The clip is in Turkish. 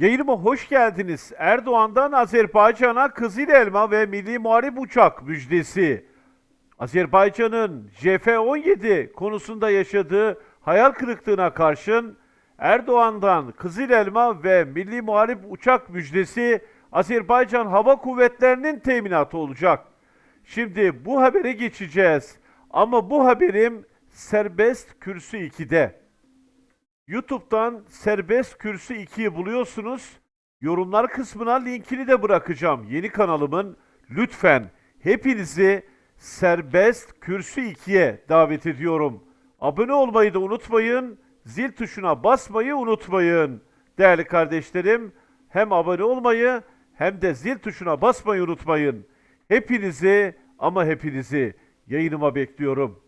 Yayınıma hoş geldiniz. Erdoğan'dan Azerbaycan'a Kızıl Elma ve Milli Muharip Uçak müjdesi. Azerbaycan'ın JF-17 konusunda yaşadığı hayal kırıklığına karşın Erdoğan'dan Kızıl Elma ve Milli Muharip Uçak müjdesi Azerbaycan Hava Kuvvetleri'nin teminatı olacak. Şimdi bu habere geçeceğiz. Ama bu haberim Serbest Kürsü 2'de. YouTube'dan Serbest Kürsü 2'yi buluyorsunuz. Yorumlar kısmına linkini de bırakacağım. Yeni kanalımın lütfen hepinizi Serbest Kürsü 2'ye davet ediyorum. Abone olmayı da unutmayın. Zil tuşuna basmayı unutmayın. Değerli kardeşlerim, hem abone olmayı hem de zil tuşuna basmayı unutmayın. Hepinizi ama hepinizi yayınıma bekliyorum.